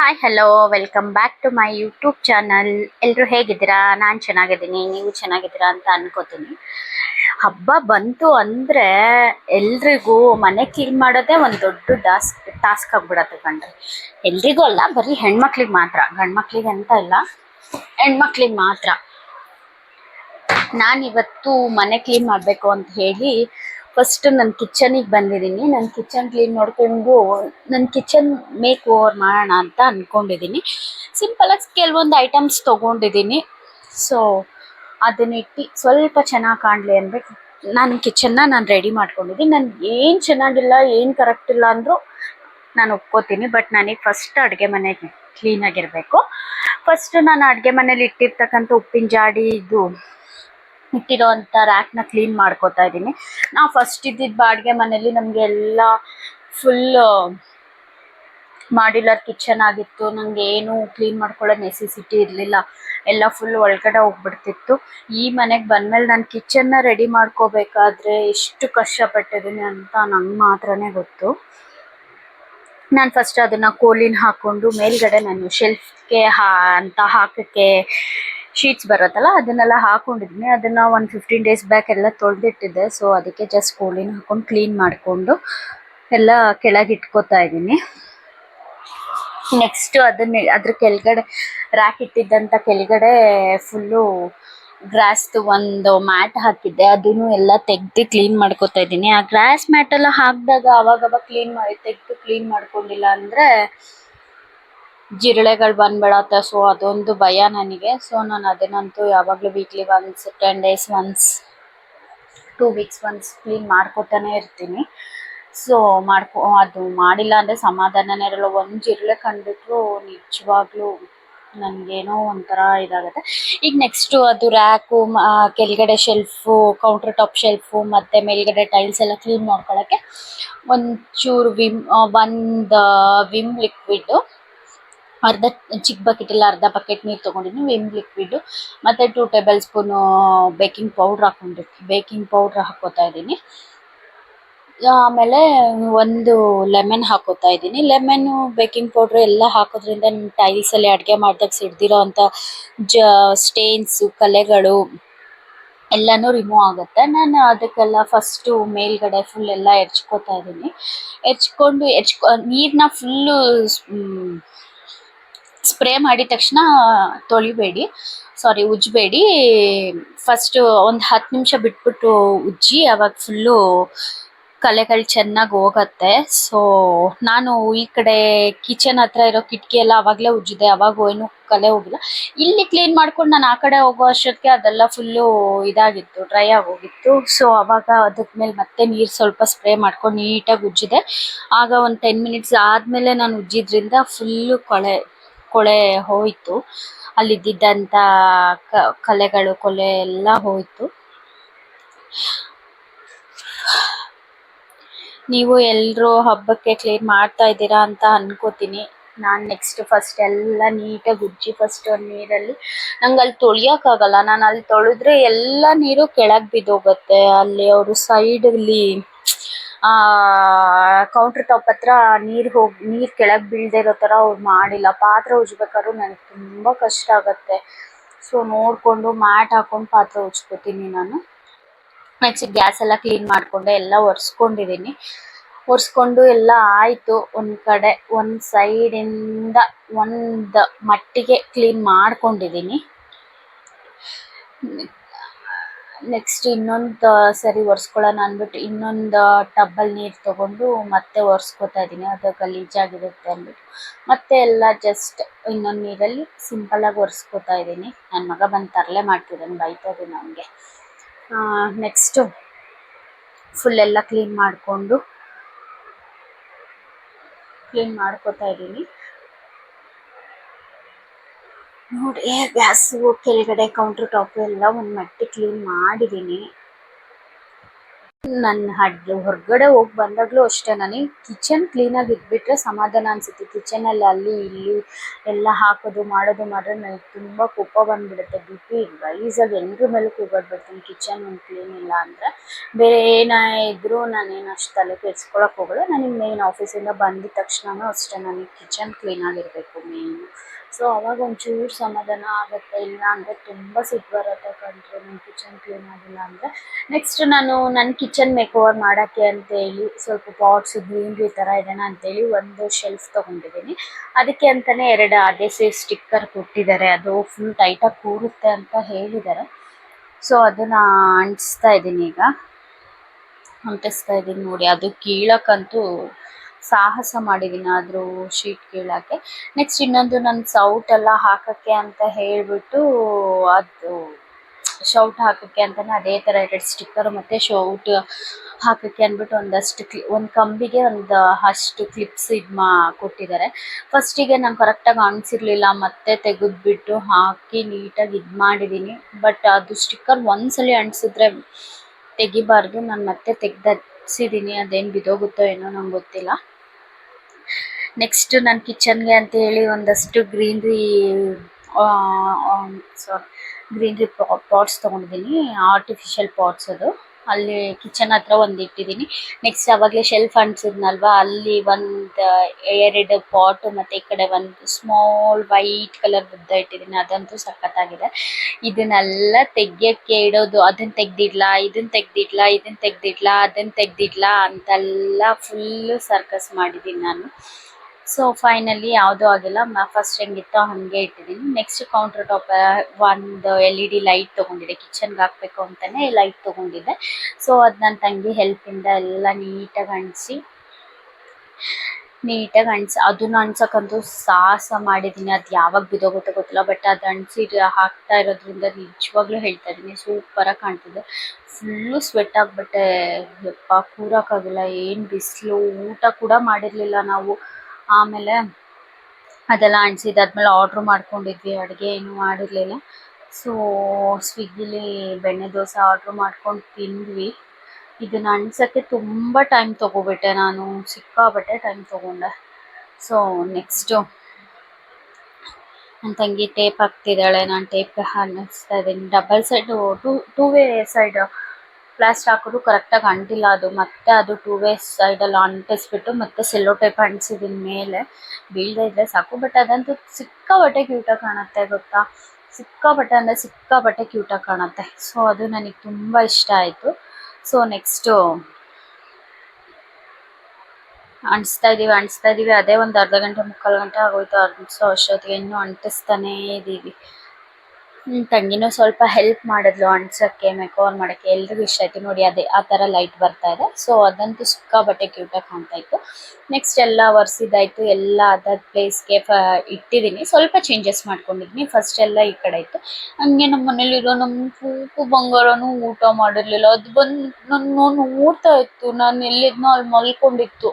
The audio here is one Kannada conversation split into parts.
Hi hello welcome back to my YouTube channel ಎಲ್ಲರೂ ಹೇಗಿದ್ದೀರಾ? ನಾನು ಚೆನ್ನಾಗಿದ್ದೀನಿ. ನೀವು ಚೆನ್ನಾಗಿದ್ದೀರಾ ಅಂತ ಅನ್ಕೋತೀನಿ. ಹಬ್ಬ ಬಂತು ಅಂದರೆ ಎಲ್ರಿಗೂ ಮನೆ ಕ್ಲೀನ್ ಮಾಡೋದೇ ಒಂದು ದೊಡ್ಡ ಟಾಸ್ಕ್ ಟಾಸ್ಕ್ ಆಗ್ಬಿಡತ್ತೆ ಕಣ್ರಿ. ಎಲ್ರಿಗೂ ಅಲ್ಲ, ಬರೀ ಹೆಣ್ಮಕ್ಳಿಗೆ ಮಾತ್ರ. ಗಂಡ್ಮಕ್ಳಿಗೆ ಅಂತ ಇಲ್ಲ, ಹೆಣ್ಮಕ್ಳಿಗೆ ಮಾತ್ರ. ನಾನಿವತ್ತು ಮನೆ ಕ್ಲೀನ್ ಮಾಡಬೇಕು ಅಂತ ಹೇಳಿ ಫಸ್ಟ್ ನನ್ನ ಕಿಚನಿಗೆ ಬಂದಿದ್ದೀನಿ. ನನ್ನ ಕಿಚನ್ ಕ್ಲೀನ್ ನೋಡ್ಕೊಂಡು ನನ್ನ ಕಿಚನ್ ಮೇಕ್ ಓವರ್ ಮಾಡೋಣ ಅಂತ ಅಂದ್ಕೊಂಡಿದ್ದೀನಿ ಸಿಂಪಲಾಗಿ ಕೆಲವೊಂದು ಐಟಮ್ಸ್ ತೊಗೊಂಡಿದ್ದೀನಿ. ಸೊ ಅದನ್ನಿಟ್ಟು ಸ್ವಲ್ಪ ಚೆನ್ನಾಗಿ ಕಾಣಲಿ ಅಂದ್ಬಿಟ್ಟು ನಾನು ಕಿಚನ್ನ ನಾನು ರೆಡಿ ಮಾಡ್ಕೊಂಡಿದ್ದೀನಿ. ನನ್ಗೆ ಏನು ಚೆನ್ನಾಗಿಲ್ಲ, ಏನು ಕರೆಕ್ಟ್ ಇಲ್ಲ ಅಂದರೂ ನಾನು ಒಪ್ಕೋತೀನಿ. ಬಟ್ ನನಗೆ ಫಸ್ಟ್ ಅಡುಗೆ ಮನೆ ಕ್ಲೀನಾಗಿರಬೇಕು ಫಸ್ಟ್ ನಾನು ಅಡುಗೆ ಮನೇಲಿ ಇಟ್ಟಿರ್ತಕ್ಕಂಥ ಉಪ್ಪಿನ ಜಾಡಿ ಇದು ಇಟ್ಟಿರೋ ಅಂಥ ರ್ಯಾಕ್ನ ಕ್ಲೀನ್ ಮಾಡ್ಕೋತಾ ಇದ್ದೀನಿ. ನಾವು ಫಸ್ಟ್ ಇದ್ದಿದ್ದ ಬಾಡಿಗೆ ಮನೆಯಲ್ಲಿ ನಮಗೆ ಎಲ್ಲ ಫುಲ್ ಮಾಡ್ಯುಲರ್ ಕಿಚನ್ ಆಗಿತ್ತು. ನನಗೆ ಏನು ಕ್ಲೀನ್ ಮಾಡ್ಕೊಳ್ಳೋ ನೆಸೆಸಿಟಿ ಇರಲಿಲ್ಲ. ಎಲ್ಲ ಫುಲ್ ಒಳಗಡೆ ಹೋಗ್ಬಿಡ್ತಿತ್ತು. ಈ ಮನೆಗೆ ಬಂದಮೇಲೆ ನಾನು ಕಿಚನ್ನ ರೆಡಿ ಮಾಡ್ಕೋಬೇಕಾದ್ರೆ ಎಷ್ಟು ಕಷ್ಟಪಟ್ಟಿದ್ದೀನಿ ಅಂತ ನಂಗೆ ಮಾತ್ರನೇ ಗೊತ್ತು. ನಾನು ಫಸ್ಟ್ ಅದನ್ನು ಕೋಲಿನ ಹಾಕ್ಕೊಂಡು ಮೇಲ್ಗಡೆ ನಾನು ಶೆಲ್ಫ್ಗೆ ಹಾ, ಅಂತ ಹಾಕೋಕ್ಕೆ ಶೀಟ್ಸ್ ಬರುತ್ತಲ್ಲ, ಅದನ್ನೆಲ್ಲ ಹಾಕೊಂಡಿದ್ದೀನಿ ಅದನ್ನು ಒಂದು ಫಿಫ್ಟೀನ್ ಡೇಸ್ ಬ್ಯಾಕ್ ಎಲ್ಲ ತೊಳೆದಿಟ್ಟಿದ್ದೆ. ಸೊ ಅದಕ್ಕೆ ಜಸ್ಟ್ ಕೋಳಿನ ಹಾಕೊಂಡು ಕ್ಲೀನ್ ಮಾಡಿಕೊಂಡು ಎಲ್ಲ ಕೆಳಗೆ ಇಟ್ಕೋತಾ ಇದ್ದೀನಿ. ನೆಕ್ಸ್ಟ್ ಅದನ್ನ, ಅದ್ರ ಕೆಳಗಡೆ ರ್ಯಾಕ್ ಇಟ್ಟಿದ್ದಂಥ ಕೆಳಗಡೆ ಫುಲ್ಲು ಗ್ರಾಸ್ದು ಒಂದು ಮ್ಯಾಟ್ ಹಾಕಿದ್ದೆ. ಅದನ್ನು ಎಲ್ಲ ತೆಗ್ದು ಕ್ಲೀನ್ ಮಾಡ್ಕೋತಾ ಇದ್ದೀನಿ. ಆ ಗ್ರಾಸ್ ಮ್ಯಾಟ್ ಎಲ್ಲ ಹಾಕಿದಾಗ ಅವಾಗವಾಗ ಕ್ಲೀನ್ ಮಾಡಿ, ತೆಗೆದು ಕ್ಲೀನ್ ಮಾಡ್ಕೊಂಡಿಲ್ಲ ಅಂದರೆ ಜಿರಳೆಗಳು ಬಂದ್ಬಿಡತ್ತೆ. ಸೊ ಅದೊಂದು ಭಯ ನನಗೆ. ಸೊ ನಾನು ಅದನ್ನಂತೂ ಯಾವಾಗಲೂ weekly once ten days once two weeks once clean ಮಾಡ್ಕೊತಾನೆ ಇರ್ತೀನಿ. ಸೊ ಮಾಡ್ಕೊ, ಅದು ಮಾಡಿಲ್ಲ ಅಂದರೆ ಸಮಾಧಾನನೇ ಇರಲ್ಲ. ಒಂದು ಜಿರಳೆ ಕಂಡುಬಿಟ್ರು ನಿಜವಾಗ್ಲೂ ನನಗೇನೋ ಒಂಥರ ಇದಾಗುತ್ತೆ. ಈಗ ನೆಕ್ಸ್ಟು ಅದು ರ್ಯಾಕು ಕೆಳಗಡೆ ಶೆಲ್ಫು ಕೌಂಟರ್ ಟಾಪ್ ಶೆಲ್ಫು ಮತ್ತು ಮೇಲ್ಗಡೆ ಟೈಲ್ಸ್ ಎಲ್ಲ ಕ್ಲೀನ್ ಮಾಡ್ಕೊಳ್ಳೋಕ್ಕೆ ಒಂಚೂರು ವಿಮ್ ಒಂದು ವಿಮ್ ಲಿಕ್ವಿಡ್ಡು ಅರ್ಧ ಚಿಕ್ಕ ಬಕೆಟಲ್ಲಿ ಅರ್ಧ ಬಕೆಟ್ ನೀರು ತೊಗೊಂಡಿದ್ದೀನಿ ವಿಮ್ ಲಿಕ್ವಿಡ್ ಮತ್ತು two tablespoon baking powder ಹಾಕ್ಕೊಂಡಿರ್ತೀನಿ ಬೇಕಿಂಗ್ ಪೌಡ್ರ್ ಹಾಕ್ಕೋತಾ ಇದ್ದೀನಿ. ಆಮೇಲೆ ಒಂದು ಲೆಮನ್ ಹಾಕೋತಾ ಇದ್ದೀನಿ. ಲೆಮನ್ನು ಬೇಕಿಂಗ್ ಪೌಡ್ರ್ ಎಲ್ಲ ಹಾಕೋದ್ರಿಂದ ನಿಮ್ಮ ಟೈಲ್ಸಲ್ಲಿ ಅಡುಗೆ ಮಾಡಿದಾಗ ಸಿಡ್ದಿರೋ ಅಂಥ ಜ ಸ್ಟೇನ್ಸು ಕಲೆಗಳು ಎಲ್ಲನೂ ರಿಮೂವ್ ಆಗುತ್ತೆ. ನಾನು ಅದಕ್ಕೆಲ್ಲ ಫಸ್ಟು ಮೇಲ್ಗಡೆ ಫುಲ್ ಎಲ್ಲ ಹೆಚ್ಕೋತಾ ಇದ್ದೀನಿ. ಹೆಚ್ಕೊಂಡು ಹೆಚ್ಕೊ ನೀರನ್ನ ಫುಲ್ಲು ಸ್ಪ್ರೇ ಮಾಡಿದ ತಕ್ಷಣ ತೊಳಿಬೇಡಿ. ಸಾರಿ ಉಜ್ಜಬೇಡಿ ಫಸ್ಟು ಒಂದು ಹತ್ತು ನಿಮಿಷ ಬಿಟ್ಬಿಟ್ಟು ಉಜ್ಜಿ, ಅವಾಗ ಫುಲ್ಲು ಕಲೆಗಳು ಚೆನ್ನಾಗಿ ಹೋಗತ್ತೆ. ಸೊ ನಾನು ಈ ಕಡೆ ಕಿಚನ್ ಹತ್ರ ಇರೋ ಕಿಟಕಿ ಎಲ್ಲ ಅವಾಗಲೇ ಉಜ್ಜಿದೆ. ಅವಾಗ ಏನು ಕಲೆ ಹೋಗಿಲ್ಲ. ಇಲ್ಲಿ ಕ್ಲೀನ್ ಮಾಡ್ಕೊಂಡು ನಾನು ಆ ಕಡೆ ಹೋಗೋ ಅಷ್ಟೊತ್ತಿಗೆ ಅದೆಲ್ಲ ಫುಲ್ಲು ಇದಾಗಿತ್ತು ಡ್ರೈ ಆಗೋಗಿತ್ತು ಸೊ ಅವಾಗ ಅದಕ್ಕೆ ಮೇಲೆ ಮತ್ತೆ ನೀರು ಸ್ವಲ್ಪ ಸ್ಪ್ರೇ ಮಾಡ್ಕೊಂಡು ನೀಟಾಗಿ ಉಜ್ಜಿದೆ. ಆಗ ಒಂದು ಟೆನ್ ಮಿನಿಟ್ಸ್ ಆದಮೇಲೆ ನಾನು ಉಜ್ಜಿದ್ರಿಂದ ಫುಲ್ಲು ಕೊಳೆ ಕೊಳೆ ಹೋಯಿತು. ಅಲ್ಲಿದ್ದಂಥ ಕಲೆಗಳು, ಕೊಲೆ ಎಲ್ಲ ಹೋಯಿತು. ನೀವು ಎಲ್ಲರೂ ಹಬ್ಬಕ್ಕೆ ಕ್ಲೀನ್ ಮಾಡ್ತಾ ಇದ್ದೀರಾ ಅಂತ ಅನ್ಕೋತೀನಿ. ನಾನು ನೆಕ್ಸ್ಟ್ ಫಸ್ಟ್ ಎಲ್ಲ ನೀಟಾಗಿ ಉಜ್ಜಿ ಫಸ್ಟ್ ನೀರಲ್ಲಿ. ನಂಗೆ ಅಲ್ಲಿ ತೊಳಿಯೋಕ್ಕಾಗಲ್ಲ. ನಾನು ಅಲ್ಲಿ ತೊಳೆದ್ರೆ ಎಲ್ಲ ನೀರು ಕೆಳಗೆ ಬಿದ್ದೋಗುತ್ತೆ. ಅಲ್ಲಿ ಅವರು ಸೈಡಲ್ಲಿ ಕೌಂಟ್ರ್ ಟಾಪ್ ಹತ್ರ ನೀರು ಹೋಗಿ, ನೀರು ಕೆಳಗೆ ಬೀಳದೆ ಇರೋ ಥರ ಅವ್ರು ಮಾಡಿಲ್ಲ. ಪಾತ್ರೆ ಉಜ್ಬೇಕಾದ್ರೂ ನನಗೆ ತುಂಬ ಕಷ್ಟ ಆಗುತ್ತೆ. ಸೊ ನೋಡಿಕೊಂಡು ಮ್ಯಾಟ್ ಹಾಕೊಂಡು ಪಾತ್ರೆ ಉಜ್ಕೋತೀನಿ ನಾನು. ನೆಕ್ಸ್ಟ್ ಗ್ಯಾಸ್ ಎಲ್ಲ ಕ್ಲೀನ್ ಮಾಡಿಕೊಂಡೆ, ಎಲ್ಲ ಒರೆಸ್ಕೊಂಡಿದ್ದೀನಿ ಒರೆಸ್ಕೊಂಡು ಎಲ್ಲ ಆಯಿತು. ಒಂದು ಕಡೆ, ಒಂದು ಸೈಡಿಂದ ಒಂದು ಮಟ್ಟಿಗೆ ಕ್ಲೀನ್ ಮಾಡ್ಕೊಂಡಿದ್ದೀನಿ ನೆಕ್ಸ್ಟ್ ಇನ್ನೊಂದು ಸರಿ ಒರೆಸ್ಕೊಳ್ಳೋಣ ಅಂದ್ಬಿಟ್ಟು ಇನ್ನೊಂದು ಟಬ್ಬಲ್ಲಿ ನೀರು ತೊಗೊಂಡು ಮತ್ತೆ ಒರೆಸ್ಕೊತಾ ಇದ್ದೀನಿ ಅದು ಗಲೀಜಾಗಿರುತ್ತೆ ಅಂದ್ಬಿಟ್ಟು. ಮತ್ತೆ ಎಲ್ಲ ಜಸ್ಟ್ ಇನ್ನೊಂದು ನೀರಲ್ಲಿ ಸಿಂಪಲಾಗಿ ಒರೆಸ್ಕೊತಾ ಇದ್ದೀನಿ ನನ್ನ ಮಗ ಬಂದು ತರಲೆ ಮಾಡ್ತಿದ್ದಾನೆ ಬೈತಾ ಇದ್ದೀನಿ ಅವನಿಗೆ ನೆಕ್ಸ್ಟು ಫುಲ್ ಎಲ್ಲ ಕ್ಲೀನ್ ಮಾಡಿಕೊಂಡು ಕ್ಲೀನ್ ಮಾಡ್ಕೊತಾ ಇದ್ದೀನಿ ನೋಡಿ ಗ್ಯಾಸು ಕೆಳಗಡೆ ಕೌಂಟರ್ ಟಾಪ್ ಎಲ್ಲ ಒಂದು ಮಟ್ಟಿ ಕ್ಲೀನ್ ಮಾಡಿದ್ದೀನಿ ನನ್ನ ಅಡ್ಗೆ ಹೊರಗಡೆ ಹೋಗಿ ಬಂದಾಗಲೂ ಅಷ್ಟೇ, ನನಗೆ ಕಿಚನ್ ಕ್ಲೀನಾಗಿ ಇಟ್ಬಿಟ್ರೆ ಸಮಾಧಾನ ಅನಿಸುತ್ತೆ. ಕಿಚನಲ್ಲಿ ಅಲ್ಲಿ ಇಲ್ಲಿ ಎಲ್ಲ ಹಾಕೋದು, ಮಾಡೋದು ಮಾಡಿದ್ರೆ ನನಗೆ ತುಂಬ ಕೋಪ ಬಂದುಬಿಡುತ್ತೆ. ಬಿ ಪಿ ರೈಸಾಗಿ ಎಲ್ಲರ ಮೇಲೂ ಕೂಗಾಡ್ಬಿಡ್ತೀನಿ ಕಿಚನ್ ಒಂದು ಕ್ಲೀನ್ ಇಲ್ಲ ಅಂದರೆ ಬೇರೆ ಏನೇ ಇದ್ದರೂ ನಾನೇನು ಅಷ್ಟು ತಲೆ ಕೆಡ್ಸ್ಕೊಳಕ್ಕೆ ಹೋಗಲ್ಲ. ನನಗೆ ಮೇನ್ ಆಫೀಸಿಂದ ಬಂದಿದ ತಕ್ಷಣನೂ ಅಷ್ಟೇ, ನನಗೆ ಕಿಚನ್ ಕ್ಲೀನಾಗಿರಬೇಕು ಮೇಯ್ನು ಸೊ ಅವಾಗ ಒಂಚೂರು ಸಮಾಧಾನ ಆಗುತ್ತೆ ಇಲ್ಲ ಅಂದರೆ ತುಂಬ ಸಿಟ್ಟು ಬರುತ್ತೆ ಕಂಡ್ರೆ ನನ್ನ ಕಿಚನ್ ಕ್ಲೀನ್ ಆಗಿಲ್ಲ ಅಂದರೆ. ನೆಕ್ಸ್ಟ್ ನಾನು ನನ್ನ ಕಿಚನ್ ಮೇಕ್ ಓವರ್ ಮಾಡೋಕ್ಕೆ ಅಂತೇಳಿ ಸ್ವಲ್ಪ ಪಾಟ್ಸ್ ಗ್ರೀನ್ರಿ ಥರ ಇಡೋಣ ಅಂತೇಳಿ ಒಂದು ಶೆಲ್ಫ್ ತೊಗೊಂಡಿದ್ದೀನಿ. ಅದಕ್ಕೆ ಅಂತಲೇ ಎರಡು ಸೇಫ್ ಸ್ಟಿಕ್ಕರ್ ಕೊಟ್ಟಿದ್ದಾರೆ. ಅದು ಫುಲ್ ಟೈಟಾಗಿ ಕೂರುತ್ತೆ ಅಂತ ಹೇಳಿದ್ದಾರೆ. ಸೊ ಅದನ್ನು ಅಂಟಿಸ್ತಾ ಇದ್ದೀನಿ ಈಗ. ಅಂಟಿಸ್ತಾ ಇದ್ದೀನಿ ನೋಡಿ, ಅದು ಕೀಳಕ್ಕಂತೂ ಸಾಹಸ ಮಾಡಿದ್ದೀನಿ ಆದರೂ ಶೀಟ್ ಕೀಳಕ್ಕೆ. ನೆಕ್ಸ್ಟ್ ಇನ್ನೊಂದು ನಾನು ಸೌಟ್ ಎಲ್ಲ ಹಾಕೋಕ್ಕೆ ಅಂತ ಹೇಳಿಬಿಟ್ಟು ಅದು ಶೌಟ್ ಹಾಕೋಕ್ಕೆ ಅಂತಲೇ ಅದೇ ಥರ ಎರಡು ಸ್ಟಿಕ್ಕರ್ ಮತ್ತು ಶೌಟ್ ಹಾಕೋಕ್ಕೆ ಅಂದ್ಬಿಟ್ಟು ಒಂದಷ್ಟು ಕ್ಲಿ ಒಂದು ಕಂಬಿಗೆ ಒಂದು ಅಷ್ಟು ಕ್ಲಿಪ್ಸ್ ಇದು ಮಾ, ಕೊಟ್ಟಿದ್ದಾರೆ. ಫಸ್ಟಿಗೆ ನಾನು ಕರೆಕ್ಟಾಗಿ ಅಂಟಿಸಿರ್ಲಿಲ್ಲ ಮತ್ತೆ ತೆಗೆದ್ಬಿಟ್ಟು ಹಾಕಿ ನೀಟಾಗಿ ಇದು ಮಾಡಿದ್ದೀನಿ ಬಟ್ ಅದು ಸ್ಟಿಕ್ಕರ್ ಒಂದ್ಸಲಿ ಅಂಟಿಸಿದ್ರೆ ತೆಗಿಬಾರ್ದು, ನಾನು ಮತ್ತೆ ತೆಗ್ದು ಹಚ್ಸಿದ್ದೀನಿ ಅದೇನು ಬಿದ್ದೋಗುತ್ತೋ ಏನೋ ನಂಗೆ ಗೊತ್ತಿಲ್ಲ. ನೆಕ್ಸ್ಟ್ ನಾನು ಕಿಚನ್ಗೆ ಅಂತ ಹೇಳಿ ಒಂದಷ್ಟು ಗ್ರೀನ್ರಿ ಸಾರಿ ಗ್ರೀನ್ರಿ ಪಾಟ್ಸ್ ತೊಗೊಂಡಿದ್ದೀನಿ ಆರ್ಟಿಫಿಷಿಯಲ್ ಪಾಟ್ಸ್ ಅದು. ಅಲ್ಲಿ ಕಿಚನ್ ಹತ್ರ ಒಂದು ಇಟ್ಟಿದ್ದೀನಿ ನೆಕ್ಸ್ಟ್ ಅವಾಗಲೇ ಶೆಲ್ಫ್ ಅಂಟಿಸಿದ್ನಲ್ವಾ ಅಲ್ಲಿ ಒಂದು ಎರಡು ಪಾಟ್ ಮತ್ತು ಈ ಕಡೆ ಒಂದು ಸ್ಮಾಲ್ ವೈಟ್ ಕಲರ್ ಬುದ್ಧ ಇಟ್ಟಿದ್ದೀನಿ ಅದಂತೂ ಸಖತ್ತಾಗಿದೆ. ಇದನ್ನೆಲ್ಲ ತೆಗಿಯೋಕ್ಕೆ ಇಡೋದು ಅದನ್ನು ತೆಗ್ದಿಡ್ಲಾ ಇದನ್ನು ತೆಗ್ದಿಡ್ಲಾ ಇದನ್ನು ತೆಗ್ದಿಡ್ಲಾ ಅದನ್ನು ತೆಗ್ದಿಡ್ಲಾ ಅಂತೆಲ್ಲ ಫುಲ್ಲು ಸರ್ಕಸ್ ಮಾಡಿದ್ದೀನಿ ನಾನು. ಸೊ ಫೈನಲಿ ಯಾವುದೂ ಆಗಿಲ್ಲ. ಫಸ್ಟ್ ಹೆಂಗಿತ್ತೋ ಹಾಗೆ ಇಟ್ಟಿದ್ದೀನಿ ನೆಕ್ಸ್ಟ್ ಕೌಂಟರ್ ಟಾಪ್ ಒಂದು ಎಲ್ ಇ ಡಿ ಲೈಟ್ ತೊಗೊಂಡಿದ್ದೆ. ಕಿಚನ್ಗೆ ಹಾಕ್ಬೇಕು ಅಂತಲೇ ಲೈಟ್ ತೊಗೊಂಡಿದ್ದೆ. ಸೊ ಅದು ನನ್ನ ತಂಗಿ ಹೆಲ್ಪಿಂದ ಎಲ್ಲ ನೀಟಾಗಿ ಅಂಟಿಸಿ ನೀಟಾಗಿ ಅಂಟಿಸಿ. ಅದನ್ನ ಅಂಟ್ಸಕ್ಕಂತೂ ಸಾಹಸ ಮಾಡಿದ್ದೀನಿ ಅದು ಯಾವಾಗ ಬಿದೋಗುತ್ತೋ ಗೊತ್ತಿಲ್ಲ. ಬಟ್ ಅದು ಅಂಟಿಸಿ ಹಾಕ್ತಾ ಇರೋದ್ರಿಂದ ನಿಜವಾಗ್ಲೂ ಹೇಳ್ತಾ ಇದ್ದೀನಿ. ಸೂಪರಾಗಿ ಕಾಣ್ತಿದೆ. ಫುಲ್ಲು ಸ್ವೆಟ್ ಆಗಿಬಿಟ್ಟೆ. ಯಪ್ಪ ಕೂರೋಕ್ಕಾಗಿಲ್ಲ ಏನು ಬಿಸಿಲು, ಊಟ ಕೂಡ ಮಾಡಿರಲಿಲ್ಲ ನಾವು. ಆಮೇಲೆ ಅದೆಲ್ಲ ಅಂಟಿಸಿದಾದ್ಮೇಲೆ ಆರ್ಡ್ರ್ ಮಾಡ್ಕೊಂಡಿದ್ವಿ, ಅಡುಗೆ ಏನು ಮಾಡಿರಲಿಲ್ಲ. ಸೊ ಸ್ವಿಗ್ಗಿಲಿ ಬೆಣ್ಣೆ ದೋಸೆ ಆರ್ಡ್ರ್ ಮಾಡ್ಕೊಂಡು ತಿಂದ್ವಿ. ಇದನ್ನ ಅಂಟ್ಸೋಕ್ಕೆ ತುಂಬ ಟೈಮ್ ತೊಗೊಬಿಟ್ಟೆ ನಾನು, ಸಿಕ್ಕಾಪಟ್ಟೆ ಟೈಮ್ ತೊಗೊಂಡೆ. ಸೊ ನೆಕ್ಸ್ಟು ನನ್ನ ತಂಗಿ ಟೇಪ್ ಹಾಕ್ತಿದ್ದಾಳೆ, ನಾನು ಟೇಪ್ ಹಾಕಿಸ್ತಾ ಇದ್ದೀನಿ. Double side two two way side plaster ಹಾಕೋದು ಕರೆಕ್ಟಾಗಿ ಅಂಟಿಲ್ಲ ಅದು. ಮತ್ತೆ ಅದು ಟೂ ವೇ ಸೈಡಲ್ಲಿ ಅಂಟಿಸ್ಬಿಟ್ಟು ಮತ್ತೆ ಸೆಲ್ಲೋ ಟೈಪ್ ಅಂಟಿಸಿದ ಮೇಲೆ ಬೀಳದೇ ಇದ್ರೆ ಸಾಕು. ಬಟ್ ಅದಂತೂ ಸಿಕ್ಕಾಪಟ್ಟೆ ಕ್ಯೂಟಾಗಿ ಕಾಣುತ್ತೆ ಗೊತ್ತಾ? ಸಿಕ್ಕಾಪಟ್ಟೆ ಅಂದರೆ ಸಿಕ್ಕಾಪಟ್ಟೆ ಕ್ಯೂಟಾಗಿ ಕಾಣುತ್ತೆ. ಸೊ ಅದು ನನಗೆ ತುಂಬ ಇಷ್ಟ ಆಯಿತು. ಸೊ ನೆಕ್ಸ್ಟು ಅಂಟಿಸ್ತಾ ಇದ್ದೀವಿ ಅಂಟಿಸ್ತಾ ಇದ್ದೀವಿ ಅದೇ ಒಂದು ಅರ್ಧ ಗಂಟೆ, ಮುಕ್ಕಾಲು ಗಂಟೆ ಆಗೋಯ್ತು. ಅಂಟಿಸೋ ಅಷ್ಟೊತ್ತಿಗೆ ಇನ್ನೂ ಅಂಟಿಸ್ತಾನೇ ಇದ್ದೀವಿ ತಂಗಿನೂ ಸ್ವಲ್ಪ ಹೆಲ್ಪ್ ಮಾಡಿದ್ಲು ಅಂಟ್ಸೋಕ್ಕೆ ಮೇಕೋವರ್ ಮಾಡಕ್ಕೆ. ಎಲ್ರಿಗೂ ಇಷ್ಟ ಆಯ್ತು ನೋಡಿ, ಅದೇ ಆ ಥರ ಲೈಟ್ ಬರ್ತಾ ಇದೆ. ಸೊ ಅದಂತೂ ಸಿಕ್ಕಾಬಟ್ಟೆ ಕ್ಯೂಟಾಗಿ ಕಾಣ್ತಾ ಇತ್ತು. ನೆಕ್ಸ್ಟ್ ಎಲ್ಲ ಒರೆಸಿದ್ದಾಯಿತು, ಎಲ್ಲ ಅದಾದ ಪ್ಲೇಸ್ಗೆ ಫ ಇಟ್ಟಿದ್ದೀನಿ ಸ್ವಲ್ಪ ಚೇಂಜಸ್ ಮಾಡ್ಕೊಂಡಿದ್ದೀನಿ ಫಸ್ಟ್ ಎಲ್ಲ ಈ ಕಡೆ ಇತ್ತು. ಹಂಗೆ ನಮ್ಮ ಮನೇಲಿರೋ ನಮ್ಮ ಕೂಕು ಬಂಗಾರನು ಊಟ ಮಾಡಿರಲಿಲ್ಲ. ಅದು ಬಂದು ನಾನು ಊಟ ಇತ್ತು. ನಾನು ಎಲ್ಲಿದ್ನೋ ಅಲ್ಲಿ ಮಲ್ಕೊಂಡಿತ್ತು.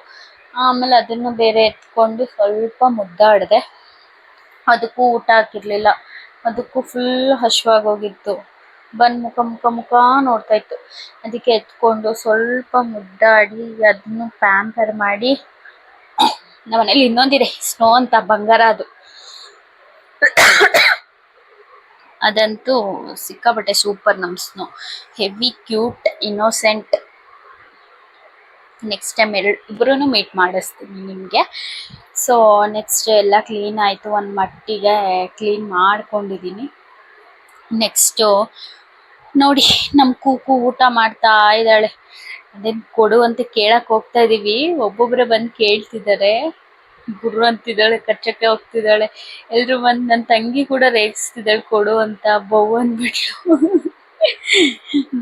ಆಮೇಲೆ ಅದನ್ನು ಬೇರೆ ಎತ್ಕೊಂಡು ಸ್ವಲ್ಪ ಮುದ್ದಾಡಿದೆ. ಅದಕ್ಕೂ ಊಟ ಹಾಕಿರಲಿಲ್ಲ. ಅದಕ್ಕೂ ಫುಲ್ ಹಶ್ವಾಗೋಗಿತ್ತು ಬಂದು ಮುಖ ಮುಖ ಮುಖ ನೋಡ್ತಾ ಇತ್ತು. ಅದಕ್ಕೆ ಎತ್ಕೊಂಡು ಸ್ವಲ್ಪ ಮುದ್ದಾಡಿ ಅದನ್ನು ಪ್ಯಾಂಪರ್ ಮಾಡಿ ನಮ್ಮ ಮನೇಲಿ ಇನ್ನೊಂದಿದೆ. ಸ್ನೋ ಅಂತ ಬಂಗಾರ ಅದು. ಅದಂತೂ ಸಿಕ್ಕಾಪಟ್ಟೆ ಸೂಪರ್ ನಮ್ಮ Snow heavy cute innocent next time ಎರಡು ಇಬ್ಬರೂ ಮೀಟ್ ಮಾಡಿಸ್ತೀನಿ ನಿಮಗೆ. ಸೊ ನೆಕ್ಸ್ಟ್ ಎಲ್ಲ ಕ್ಲೀನ್ ಆಯಿತು. ಒಂದು ಮಟ್ಟಿಗೆ ಕ್ಲೀನ್ ಮಾಡ್ಕೊಂಡಿದ್ದೀನಿ ನೆಕ್ಸ್ಟು ನೋಡಿ ನಮ್ಮ ಕೂಕು ಊಟ ಮಾಡ್ತಾ ಇದ್ದಾಳೆ. ಅದೇನು ಕೊಡು ಅಂತ ಕೇಳಕ್ಕೆ ಹೋಗ್ತಾ ಇದ್ದೀವಿ ಒಬ್ಬೊಬ್ಬರು ಬಂದು ಕೇಳ್ತಿದ್ದಾರೆ. ಗುರು ಅಂತಿದ್ದಾಳೆ, ಕಚ್ಚಕ್ಕೆ ಹೋಗ್ತಿದ್ದಾಳೆ. ಎಲ್ಲರೂ ಬಂದು ನನ್ನ ತಂಗಿ ಕೂಡ ರೇಗಿಸ್ತಿದ್ದಾಳೆ, ಕೊಡು ಅಂತ ಬೌ ಅಂದ್ಬಿಟ್ಲು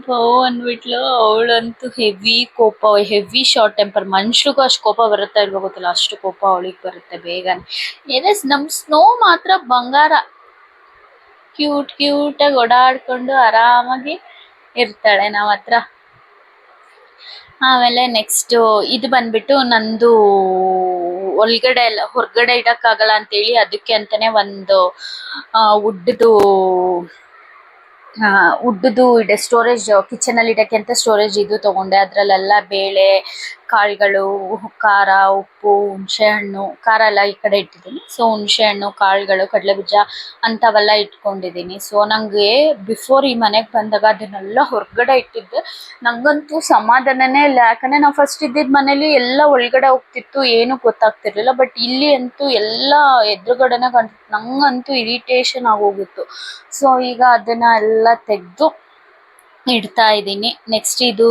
ಬೌ ಅಂದ್ಬಿಟ್ಲು ಅವಳಂತೂ ಹೆವಿ ಕೋಪ ಹೆವಿ ಶಾರ್ಟ್ ಟೆಂಪರ್ ಮನುಷ್ಯರಿಗೂ ಅಷ್ಟು ಕೋಪ ಬರುತ್ತಾ ಇಲ್ವೋ ಗೊತ್ತಿಲ್ಲ, ಅಷ್ಟು ಕೋಪ ಅವಳಿಗೆ ಬರುತ್ತೆ ಬೇಗನೆ. ಏನೇ ನಮ್ಮ ಸ್ನೋ ಮಾತ್ರ ಬಂಗಾರ. ಕ್ಯೂಟ್ ಕ್ಯೂಟಾಗಿ ಓಡಾಡ್ಕೊಂಡು ಆರಾಮಾಗಿ ಇರ್ತಾಳೆ ನಾವ್ ಹತ್ರ. ಆಮೇಲೆ ನೆಕ್ಸ್ಟ್ ಇದು ಬಂದ್ಬಿಟ್ಟು ನಂದು ಒಳಗಡೆ ಎಲ್ಲ, ಹೊರಗಡೆ ಇಡಕ್ಕಾಗಲ್ಲ ಅಂತೇಳಿ ಅದಕ್ಕೆ ಅಂತಾನೆ ಒಂದು ಉಡ್ದು ಉಡ್ಡದು ಇದೆ ಸ್ಟೋರೇಜ್ ಕಿಚನ್ ಅಲ್ಲಿ ಇಡಕ್ಕೆ ಅಂತ ಸ್ಟೋರೇಜ್ ಇದು ತಗೊಂಡೆ. ಅದ್ರಲ್ಲೆಲ್ಲ ಬೇಳೆ ಕಾಳುಗಳು ಖಾರ, ಉಪ್ಪು, ಹುಣಸೆ ಹಣ್ಣು, ಖಾರ ಎಲ್ಲ ಈ ಕಡೆ ಇಟ್ಟಿದ್ದೀನಿ. ಸೊ ಹುಣಸೆ ಹಣ್ಣು, ಕಾಳುಗಳು, ಕಡಲೆಬೀಜ ಅಂಥವೆಲ್ಲ ಇಟ್ಕೊಂಡಿದ್ದೀನಿ. ಸೊ ನಂಗೆ ಬಿಫೋರ್ ಈ ಮನೆಗೆ ಬಂದಾಗ ಅದನ್ನೆಲ್ಲ ಹೊರಗಡೆ ಇಟ್ಟಿದ್ದೆ ನಂಗಂತೂ ಸಮಾಧಾನನೇ ಇಲ್ಲ. ಯಾಕಂದರೆ ನಾವು ಫಸ್ಟ್ ಇದ್ದಿದ್ದ ಮನೇಲಿ ಎಲ್ಲ ಒಳಗಡೆ ಹೋಗ್ತಿತ್ತು, ಏನು ಗೊತ್ತಾಗ್ತಿರ್ಲಿಲ್ಲ. ಬಟ್ ಇಲ್ಲಿ ಅಂತೂ ಎಲ್ಲ ಎದುರುಗಡೆನೇ ಕಾಣ್ತಿತ್ತು ನಂಗಂತೂ ಇರಿಟೇಷನ್ ಆಗೋಗಿತ್ತು. ಸೊ ಈಗ ಅದನ್ನ ಎಲ್ಲ ತೆಗೆದು ಇಡ್ತಾ ಇದ್ದೀನಿ. ನೆಕ್ಸ್ಟ್ ಇದು